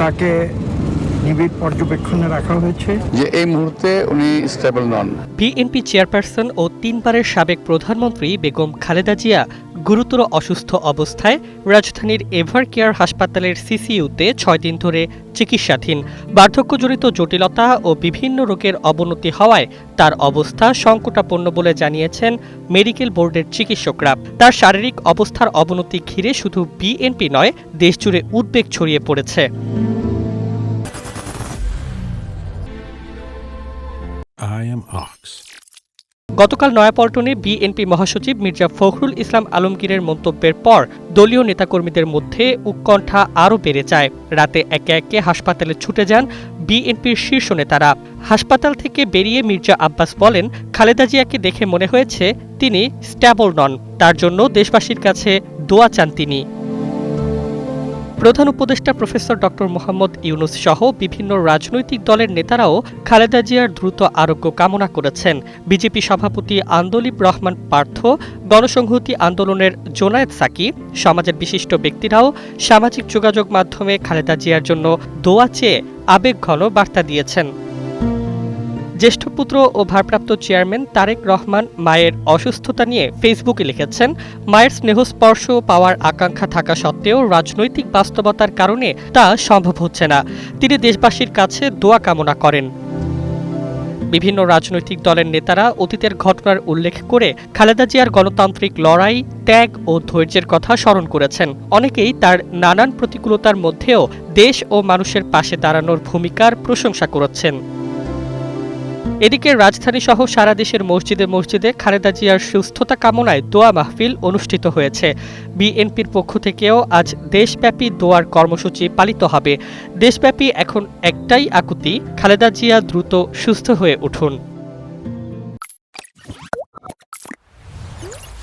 তাকে নিবিড় পর্যবেক্ষণে রাখা হয়েছে। যে এই মুহূর্তে উনি স্টেবল নন। বিএনপি চেয়ারপারসন ও তিনবারের সাবেক প্রধানমন্ত্রী বেগম খালেদা জিয়া গুরুতর অসুস্থ অবস্থায় রাজধানীর এভার কেয়ার হাসপাতালের সিসিইউতে ছয় দিন ধরে চিকিৎসাধীন। বার্ধক্যজনিত জটিলতা ও বিভিন্ন রোগের অবনতি হওয়ায় তার অবস্থা সংকটাপন্ন বলে জানিয়েছেন মেডিকেল বোর্ডের চিকিৎসকরা। তার শারীরিক অবস্থার অবনতি ঘিরে শুধু বিএনপি নয় দেশজুড়ে উদ্বেগ ছড়িয়ে পড়েছে। গতকাল নয়াপল্টনে বিএনপি মহাসচিব মির্জা ফখরুল ইসলাম আলমগীরের মন্তব্যের পর দলীয় নেতাকর্মীদের মধ্যে উৎকণ্ঠা আরও বেড়ে যায়। রাতে একে একে হাসপাতালে ছুটে যান বিএনপির শীর্ষ নেতারা। হাসপাতাল থেকে বেরিয়ে মির্জা আব্বাস বলেন, খালেদা জিয়াকে দেখে মনে হয়েছে তিনি স্ট্যাবল নন। তার জন্য দেশবাসীর কাছে দোয়া চান তিনি। প্রধান উপদেষ্টা প্রফেসর ডক্টর মোহাম্মদ ইউনুস সহ বিভিন্ন রাজনৈতিক দলের নেতারাও খালেদা জিয়ার দ্রুত আরোগ্য কামনা করেছেন। বিজেপি সভাপতি আন্দোলিব রহমান পার্থ, গণসংহতি আন্দোলনের জোনায়েদ সাকি, সমাজের বিশিষ্ট ব্যক্তিরাও সামাজিক যোগাযোগ মাধ্যমে খালেদা জিয়ার জন্য দোয়া চেয়ে আবেগঘন বার্তা দিয়েছেন। জ্যেষ্ঠ পুত্র ও ভারপ্রাপ্ত চেয়ারম্যান তারেক রহমান মায়ের অসুস্থতা নিয়ে ফেসবুকে লিখেছেন, মায়ের স্নেহস্পর্শ পাওয়ার আকাঙ্ক্ষা থাকা সত্ত্বেও রাজনৈতিক বাস্তবতার কারণে তা সম্ভব হচ্ছে না। তিনি দেশবাসীর কাছে দোয়া কামনা করেন। বিভিন্ন রাজনৈতিক দলের নেতারা অতীতের ঘটনার উল্লেখ করে খালেদা জিয়ার গণতান্ত্রিক লড়াই, ত্যাগ ও ধৈর্যের কথা স্মরণ করেছেন। অনেকেই তার নানান প্রতিকূলতার মধ্যেও দেশ ও মানুষের পাশে দাঁড়ানোর ভূমিকার প্রশংসা করেছেন। এদিকে রাজধানী সহ সারা দেশের মসজিদে মসজিদে খালেদা জিয়ার সুস্থতা কামনায় দোয়া মাহফিল অনুষ্ঠিত হয়েছে। বিএনপির পক্ষ থেকেও আজ দেশব্যাপী দোয়ার কর্মসূচি পালিত হবে। দেশব্যাপী এখন একটাই আকুতি, খালেদা জিয়া দ্রুত সুস্থ হয়ে উঠুন।